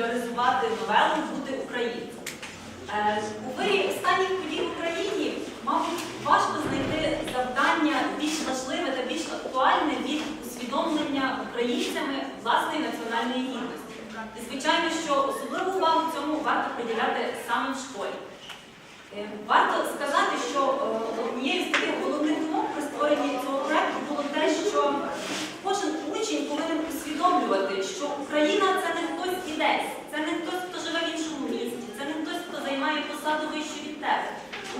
популяризувати новелу Бути українцем. Е, У вирі останніх подій в Україні, мабуть, важко знайти завдання більш важливе та більш актуальне від усвідомлення українцями власної національної гідності. І, звичайно, що особливу увагу цьому варто приділяти саме в школі. Е, Варто сказати, що е, однією з таких головних умов при створенні цього проекту було те, що кожен учень повинен усвідомлювати, що Україна це не хтось і десь, це не хтось, хто живе в іншому місті, це не хтось, хто займає посаду вищу від тебе.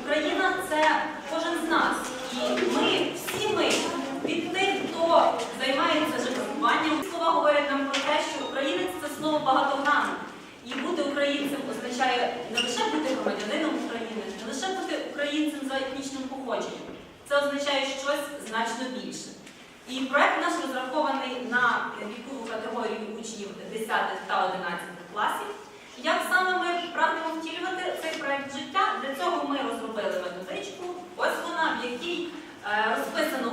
Україна це кожен з нас. І ми, всі ми, від тих, хто займається житлуванням, слова говорять нам про те, що українець це слово багатогранне. І бути українцем означає не лише бути громадянином України, не лише бути українцем за етнічним походженням. Це означає щось значно більше. І проект наш розрахований на вікову категорію учнів 10 та 11 класів. Як саме ми прагнемо втілювати цей проект в життя? Для цього ми розробили методичку, ось вона, в якій е, розписано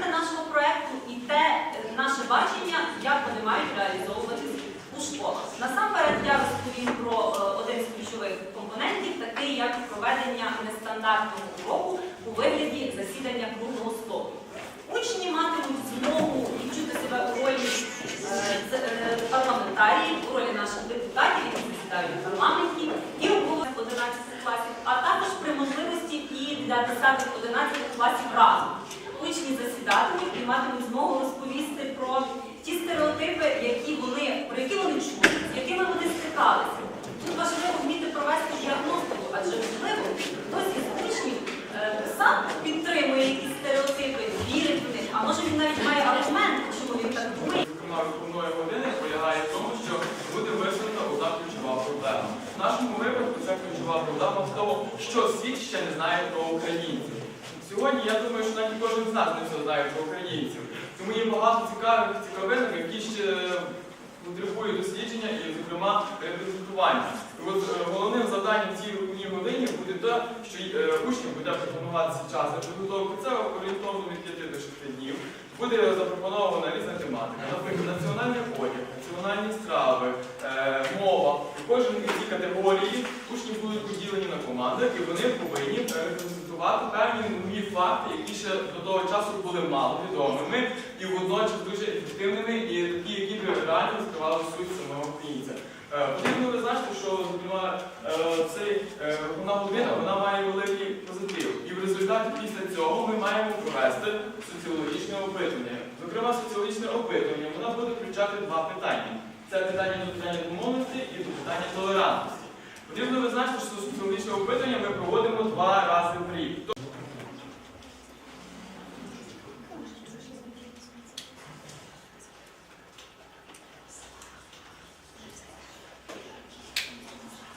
усі нашого проекту і те е, наше бачення, як вони мають реалізовуватись у школах. Насамперед я розповім про е, один з ключових компонентів, такий як проведення нестандартного уроку у вигляді засідання круглого столу. Учні матимуть змогу відчути себе у ролі е, парламентаріїв, у ролі наших депутатів, які засідають в парламенті, і обговорюють 11 класів, а також при можливості і для 10-11 класів разом. Учні і матимуть змогу розповісти про ті стереотипи, які вони, про які вони чули, з якими вони стикалися. Тут важливо вміти провести діагностику, адже можливо, хтось із учнів е, сам підтримує якісь стереотипи, вірить в них, а може він навіть має аргумент, чому він так думає. Зокрема, години полягає в тому, що буде висунута одна ключова проблема. В нашому випадку ця ключова проблема в тому, що світ ще не знає про українців. Сьогодні я думаю, що навіть кожен з нас не все знає про українців. Тому є багато цікавих цікавинок, які ще потребують дослідження і, зокрема, репрезентування. От е, головним завданням в цій виховній годині буде те, що е, учням буде пропонуватися час на підготовку. Це орієнтовно від 5 до 6 днів. Буде запропонована різна тематика, наприклад, національний одяг, національні страви, е, мова. Кожен із ці категорії учні будуть поділені на команди, і вони повинні репрезентувати певні нові факти, які ще до того часу були мало відомими і водночас дуже ефективними, і такі, які б реально розкривали суть самого українця. Е, Потрібно визначити, що е, е, година вона має великий позитив. І в результаті після цього ми маємо провести соціологічне опитування. Зокрема, соціологічне опитування воно буде включати два питання. Це питання до домовленості і до питання толерантності. Потрібно визначити, що соціологічне опитування ми проводимо два рази в рік.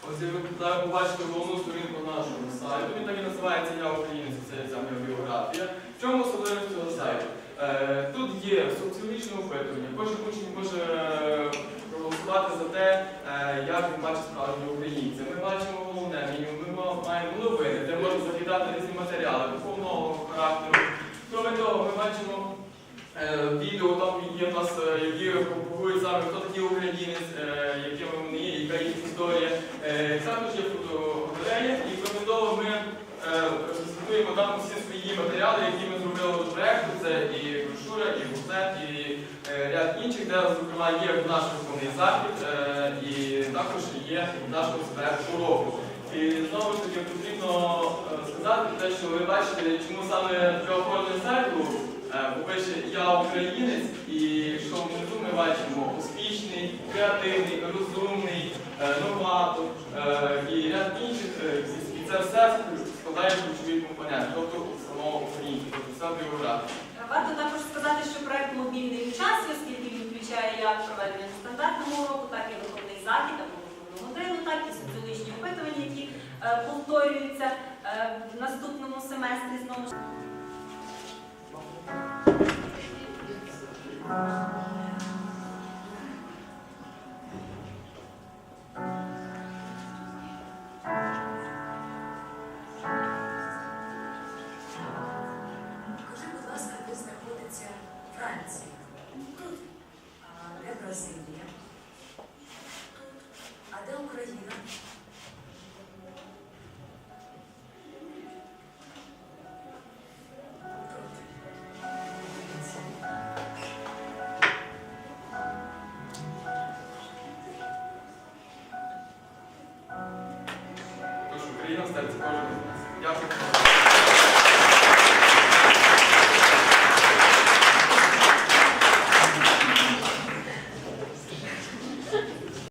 Ось ви побачите головну сторінку нашого сайту. Він так і називається Я українець, це ця моя біографія. В чому особливість цього сайту? Е, тут є соціологічне опитування. Кожен учень може е, проголосувати за те, е, як він бачить справжнього українця. Ми бачимо головне ми маємо новини, де можна закидати різні матеріали духовного характеру. Кроме того, ми бачимо е, відео, там є в нас, е, які пропагують саме, хто такий українець, е, якими вони є, яка їх історія. Е, Також є фотогалерея, і крім того, ми е, презентуємо там всі свої матеріали, які ми зробили до проєкту. Це і брошура, і буклет, і е, ряд інших, де, зокрема, є наш виховний захід, е, і також є наш експерт уроку. І знову ж таки потрібно е, сказати те, що ви бачите, чому саме сайту е, по-перше, я українець, і що внизу ми бачимо успішний, креативний, розумний, е, новатор е, і ряд інших. е, І це все складає ключові компоненти, тобто самого українця, тобто вся біографія. Варто також сказати, що проект мобільний у часі, оскільки він включає як проведення стандартного уроку, так і виховний захід або виховну модель, так і соціологічні опитування, які е, повторюються е, в наступному семестрі знову ж. знаходиться Франція, а де Бразилія, а де Україна? Тож Україна серце кожного з нас. Дякую.